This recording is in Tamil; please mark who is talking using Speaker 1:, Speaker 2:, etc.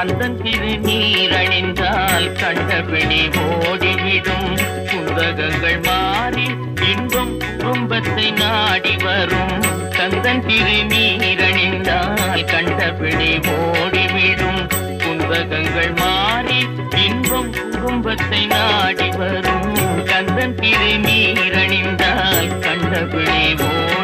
Speaker 1: கந்தன் திருநீரணிந்தால் கண்டபிடி ஓடிவிடும். குந்தகங்கள் மாறி இன்பம் குடும்பத்தை நாடி வரும். கந்தன் திருநீரணிந்தால் கண்டபிடி ஓடிவிடும். குந்தகங்கள் மாறி இன்பம் குடும்பத்தை நாடி வரும். கந்தன் திருநீரணிந்தால் கண்டபிடி ஓடி